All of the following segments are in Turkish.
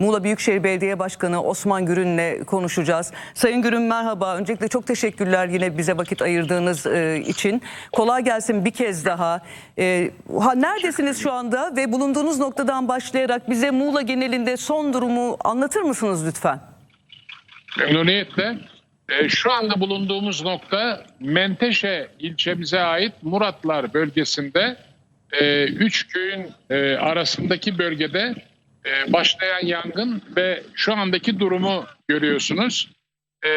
Muğla Büyükşehir Belediye Başkanı Osman Gürün'le konuşacağız. Sayın Gürün merhaba. Öncelikle çok teşekkürler yine bize vakit ayırdığınız e, için. Kolay gelsin bir kez daha. E, ha, neredesiniz şu anda ve bulunduğunuz noktadan başlayarak bize Muğla genelinde son durumu anlatır mısınız lütfen? Memnuniyetle. E, şu anda bulunduğumuz nokta Menteşe ilçemize ait Muratlar bölgesinde e, üç köyün e, arasındaki bölgede e, başlayan yangın ve şu andaki durumu görüyorsunuz. E,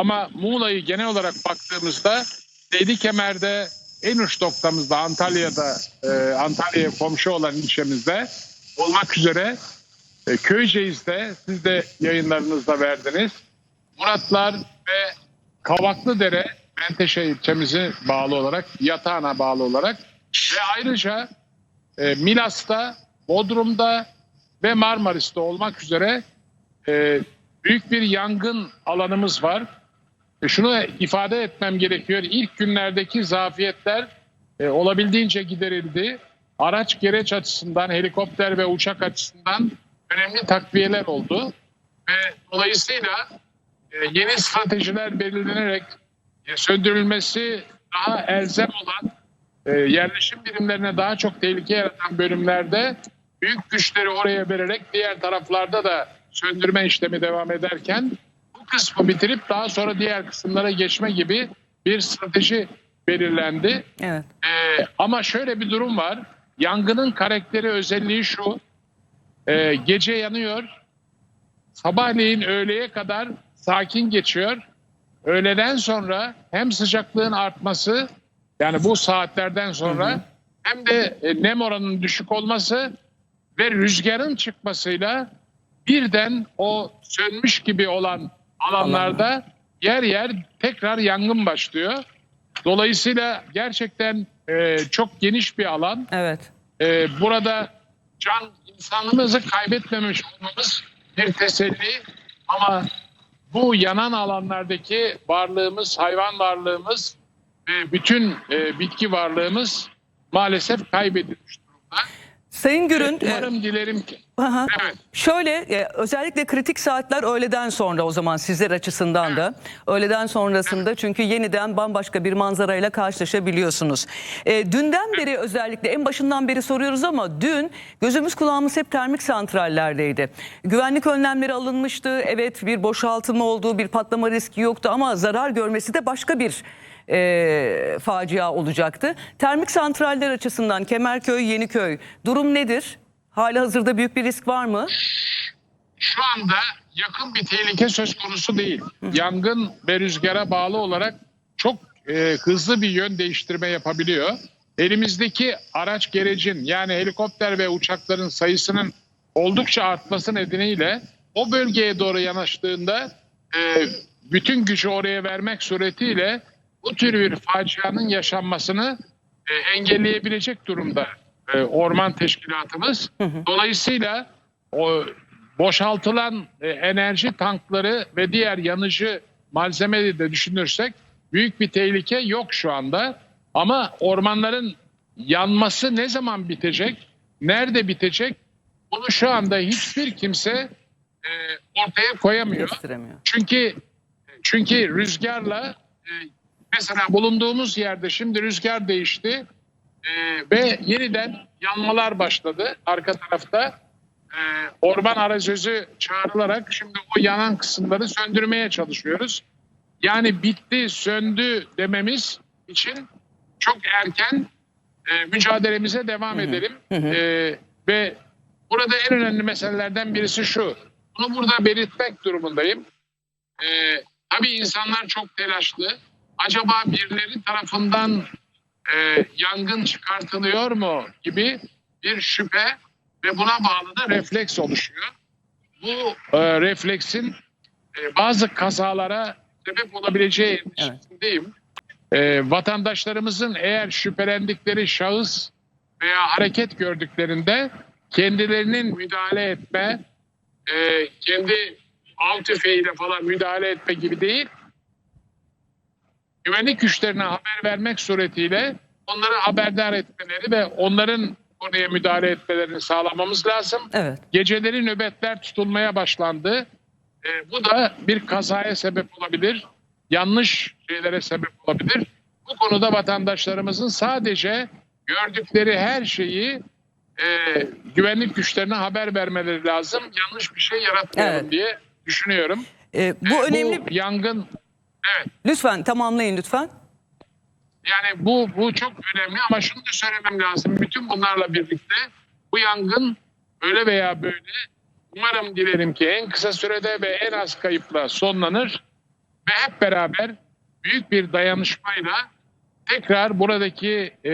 ama Muğla'yı genel olarak baktığımızda Dedi Kemer'de en uç noktamızda Antalya'da e, Antalya'ya komşu olan ilçemizde olmak üzere e, Köyceğiz'de siz de yayınlarınızda verdiniz. Muratlar ve Kavaklıdere Menteşe ilçemize bağlı olarak, Yatağan'a bağlı olarak ve ayrıca e, Milas'ta, Bodrum'da ve Marmaris'te olmak üzere e, büyük bir yangın alanımız var. E, şunu ifade etmem gerekiyor. İlk günlerdeki zafiyetler e, olabildiğince giderildi. Araç gereç açısından, helikopter ve uçak açısından önemli takviyeler oldu. Ve dolayısıyla e, yeni stratejiler belirlenerek e, söndürülmesi daha elzem olan e, yerleşim birimlerine daha çok tehlike yaratan bölümlerde büyük güçleri oraya vererek diğer taraflarda da söndürme işlemi devam ederken bu kısmı bitirip daha sonra diğer kısımlara geçme gibi bir strateji belirlendi. Evet. Ee, ama şöyle bir durum var. Yangının karakteri özelliği şu. Ee, gece yanıyor. Sabahleyin öğleye kadar sakin geçiyor. Öğleden sonra hem sıcaklığın artması yani bu saatlerden sonra hem de e, nem oranının düşük olması ve rüzgarın çıkmasıyla birden o sönmüş gibi olan alanlarda yer yer tekrar yangın başlıyor. Dolayısıyla gerçekten e, çok geniş bir alan. Evet. Ee, burada can insanlığımızı kaybetmemiş olmamız bir teselli ama bu yanan alanlardaki varlığımız, hayvan varlığımız ve bütün e, bitki varlığımız maalesef kaybedilmiş durumda. Sayın Gürün, e, Umarım dilerim ki. Aha. Evet. Şöyle e, özellikle kritik saatler öğleden sonra o zaman sizler açısından da öğleden sonrasında çünkü yeniden bambaşka bir manzarayla karşılaşabiliyorsunuz. E, dünden beri özellikle en başından beri soruyoruz ama dün gözümüz kulağımız hep termik santrallerdeydi. Güvenlik önlemleri alınmıştı. Evet bir boşaltılma olduğu bir patlama riski yoktu ama zarar görmesi de başka bir e, facia olacaktı. Termik santraller açısından Kemerköy, Yeniköy durum nedir? Hali hazırda büyük bir risk var mı? Şu anda yakın bir tehlike söz konusu değil. Yangın ve rüzgara bağlı olarak çok e, hızlı bir yön değiştirme yapabiliyor. Elimizdeki araç gerecin yani helikopter ve uçakların sayısının oldukça artması nedeniyle o bölgeye doğru yanaştığında e, bütün gücü oraya vermek suretiyle bu tür bir facianın yaşanmasını e, engelleyebilecek durumda e, orman teşkilatımız. Dolayısıyla o boşaltılan e, enerji tankları ve diğer yanıcı malzemeleri de düşünürsek büyük bir tehlike yok şu anda. Ama ormanların yanması ne zaman bitecek? Nerede bitecek? Bunu şu anda hiçbir kimse e, ortaya koyamıyor. Çünkü çünkü rüzgarla e, mesela bulunduğumuz yerde şimdi rüzgar değişti e, ve yeniden yanmalar başladı arka tarafta. E, orman arazözü çağrılarak şimdi o yanan kısımları söndürmeye çalışıyoruz. Yani bitti, söndü dememiz için çok erken e, mücadelemize devam edelim. E, ve burada en önemli meselelerden birisi şu. Bunu burada belirtmek durumundayım. Ee, tabii insanlar çok telaşlı. Acaba birileri tarafından e, yangın çıkartılıyor mu gibi bir şüphe ve buna bağlı da refleks oluşuyor. Bu e, refleksin e, bazı kazalara sebep olabileceği endişesindeyim. E, vatandaşlarımızın eğer şüphelendikleri şahıs veya hareket gördüklerinde kendilerinin müdahale etme, e, kendi av tüfeğiyle falan müdahale etme gibi değil. Güvenlik güçlerine haber vermek suretiyle onları haberdar etmeleri ve onların konuya müdahale etmelerini sağlamamız lazım. Evet. Geceleri nöbetler tutulmaya başlandı. E, bu da bir kazaya sebep olabilir. Yanlış şeylere sebep olabilir. Bu konuda vatandaşlarımızın sadece gördükleri her şeyi e, güvenlik güçlerine haber vermeleri lazım. Yanlış bir şey yaratmayalım Evet. diye düşünüyorum. E, bu önemli. Bu yangın evet Lütfen tamamlayın lütfen. yani bu bu çok önemli ama şunu da söylemem lazım. Bütün bunlarla birlikte bu yangın öyle veya böyle umarım dilerim ki en kısa sürede ve en az kayıpla sonlanır ve hep beraber büyük bir dayanışmayla tekrar buradaki e,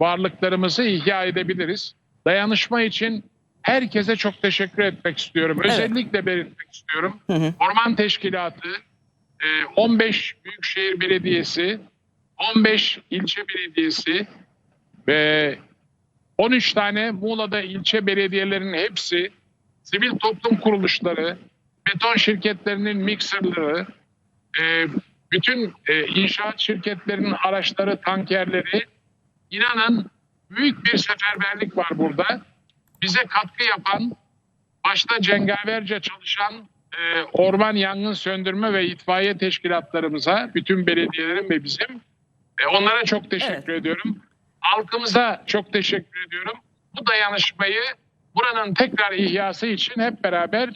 varlıklarımızı ihya edebiliriz. Dayanışma için herkese çok teşekkür etmek istiyorum. Özellikle belirtmek istiyorum. Orman Teşkilatı, 15 Büyükşehir Belediyesi, 15 ilçe belediyesi ve 13 tane Muğla'da ilçe belediyelerinin hepsi, sivil toplum kuruluşları, beton şirketlerinin mikserleri, e, bütün e, inşaat şirketlerinin araçları, tankerleri, inanın büyük bir seferberlik var burada. Bize katkı yapan, başta cengaverce çalışan e, orman yangın söndürme ve itfaiye teşkilatlarımıza, bütün belediyelerin ve bizim e, onlara çok teşekkür ediyorum. Halkımıza çok teşekkür ediyorum. Bu dayanışmayı buranın tekrar ihyası için hep beraber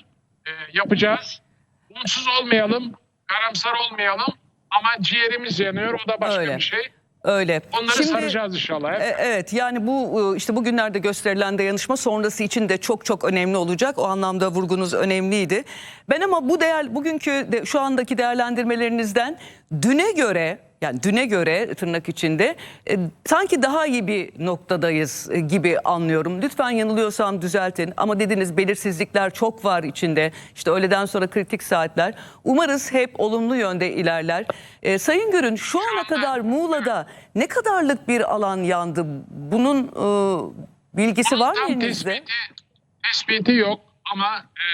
e, yapacağız. Umutsuz olmayalım, karamsar olmayalım ama ciğerimiz yanıyor. O da başka Öyle. bir şey. Öyle. Onları Şimdi- saracağız inşallah. hep. E, Evet yani bu e, işte bugünlerde gösterilen dayanışma sonrası için de çok çok önemli olacak. O anlamda vurgunuz önemliydi. Ben ama bu değer bugünkü de, şu andaki değerlendirmelerinizden düne göre yani düne göre tırnak içinde e, sanki daha iyi bir noktadayız e, gibi anlıyorum. Lütfen yanılıyorsam düzeltin ama dediniz belirsizlikler çok var içinde. İşte öğleden sonra kritik saatler. Umarız hep olumlu yönde ilerler. E, Sayın Görün şu ana kadar Muğla'da ne kadarlık bir alan yandı? Bunun e, bilgisi var mı elinizde? tespiti, tespiti yok ama e,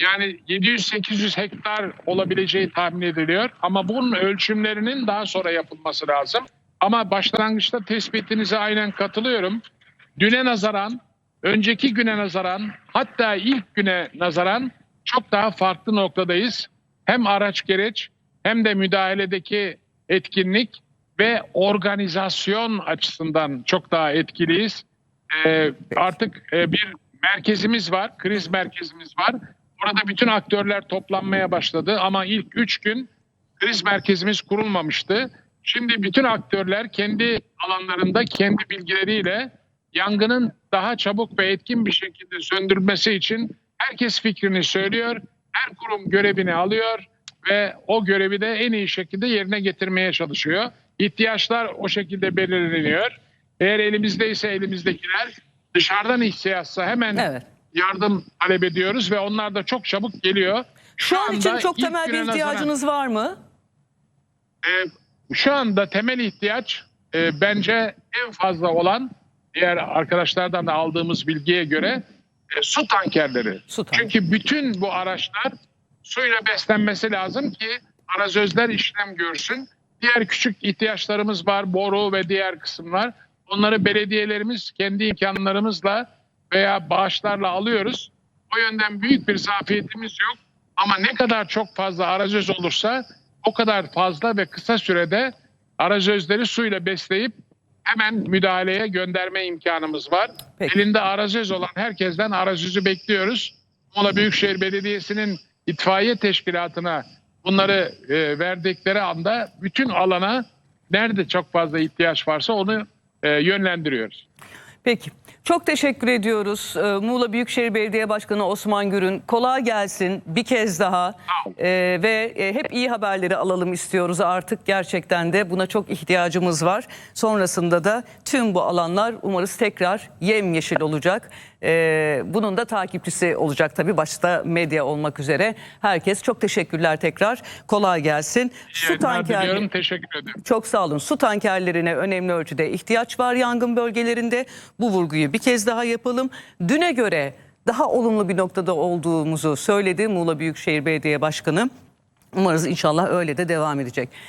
yani 700-800 hektar olabileceği tahmin ediliyor. Ama bunun ölçümlerinin daha sonra yapılması lazım. Ama başlangıçta tespitinize aynen katılıyorum. Düne nazaran, önceki güne nazaran, hatta ilk güne nazaran çok daha farklı noktadayız. Hem araç gereç hem de müdahaledeki etkinlik ve organizasyon açısından çok daha etkiliyiz. Ee, artık e, bir merkezimiz var, kriz merkezimiz var. Orada bütün aktörler toplanmaya başladı ama ilk üç gün kriz merkezimiz kurulmamıştı. Şimdi bütün aktörler kendi alanlarında kendi bilgileriyle yangının daha çabuk ve etkin bir şekilde söndürülmesi için herkes fikrini söylüyor. Her kurum görevini alıyor ve o görevi de en iyi şekilde yerine getirmeye çalışıyor. İhtiyaçlar o şekilde belirleniyor. Eğer elimizdeyse elimizdekiler dışarıdan ihtiyaçsa hemen Evet. Yardım talep ediyoruz ve onlar da çok çabuk geliyor. Şu an için çok temel bir ihtiyacınız var mı? e, şu anda temel ihtiyaç e, bence en fazla olan diğer arkadaşlardan da aldığımız bilgiye göre e, su tankerleri. Su tanker. Çünkü bütün bu araçlar suyla beslenmesi lazım ki arazözler işlem görsün. Diğer küçük ihtiyaçlarımız var, boru ve diğer kısımlar. Onları belediyelerimiz kendi imkanlarımızla veya bağışlarla alıyoruz. O yönden büyük bir zafiyetimiz yok. Ama ne kadar çok fazla arazöz olursa o kadar fazla ve kısa sürede arazözleri suyla besleyip hemen müdahaleye gönderme imkanımız var. Peki. Elinde arazöz olan herkesten arazözü bekliyoruz. Muğla Büyükşehir Belediyesi'nin itfaiye teşkilatına bunları e, verdikleri anda bütün alana nerede çok fazla ihtiyaç varsa onu e, yönlendiriyoruz. Peki. Çok teşekkür ediyoruz. Ee, Muğla Büyükşehir Belediye Başkanı Osman Gürün. Kolay gelsin bir kez daha. Ee, ve e, hep iyi haberleri alalım istiyoruz artık. Gerçekten de buna çok ihtiyacımız var. Sonrasında da tüm bu alanlar umarız tekrar yemyeşil olacak. Ee, bunun da takipçisi olacak tabii başta medya olmak üzere. Herkes çok teşekkürler tekrar. Kolay gelsin. Su tankerleri. Teşekkür ederim. Çok sağ olun. Su tankerlerine önemli ölçüde ihtiyaç var yangın bölgelerinde. Bu vurguyu bir kez daha yapalım. Düne göre daha olumlu bir noktada olduğumuzu söyledi Muğla Büyükşehir Belediye Başkanı. Umarız inşallah öyle de devam edecek.